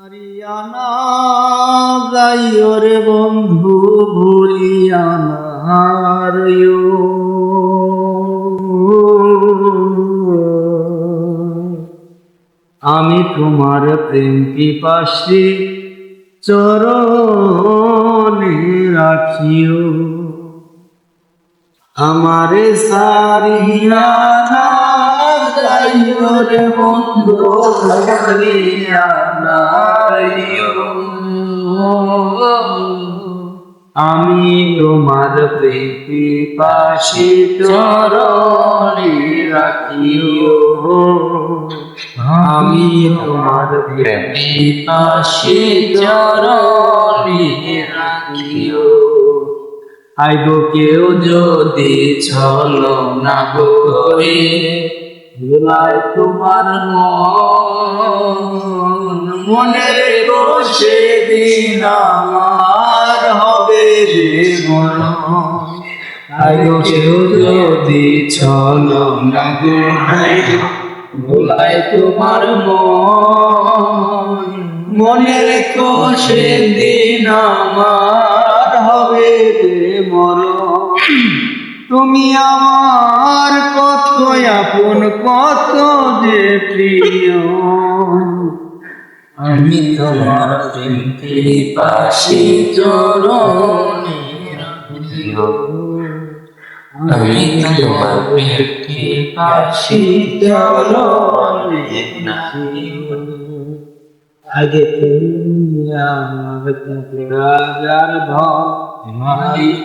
হারিয়ানা যাইও রে বন্ধু ভুলিয়ানা রইও আমি তোমার প্রেম পিপাসী চরণে রাখিও। আমারে সারিয়া রে আমি তোমার প্রীতি পাশে চরণে রাখিও। আমি তোমার প্রেমে পাশে চরণে রাখিও। আইগো কেউ যদি ছল না গো করে ভুলায় তোমার মন মনে রেখো সেদিন আমার হবে রে আইগো কেউ যদি ছল না ভুলায় তোমার মন। মনে রেখো সেদিন আমার হবে রে মরণ তুমি আমার কত আপন কত যে প্রিয়। আমি তোমার পাশে আমি তোমার পাশে আগে তুমি আমার রাজার মালিক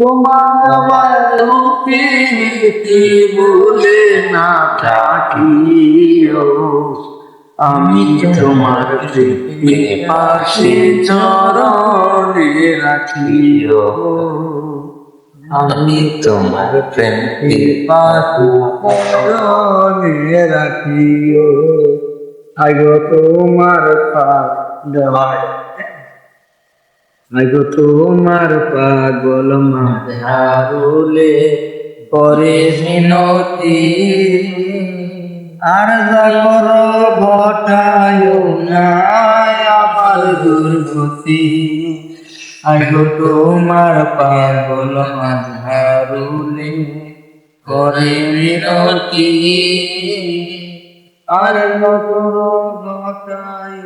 তোমার স্মৃতি ভুলে না থাকিও। আমি তোমার পাশে চরণে রাখিও। আমি তোমার প্রেমকে পাশে রাখিও। আগো তোমার পাক দেওয়ায় আগো তোমার পাগল মাঝারুলে করে মিনতি। আর করো ঘটায় না আমার দুর্গতি। আগো তোমার পাগল মাঝারুলে করে মিনতি। আর নগর ঘটায়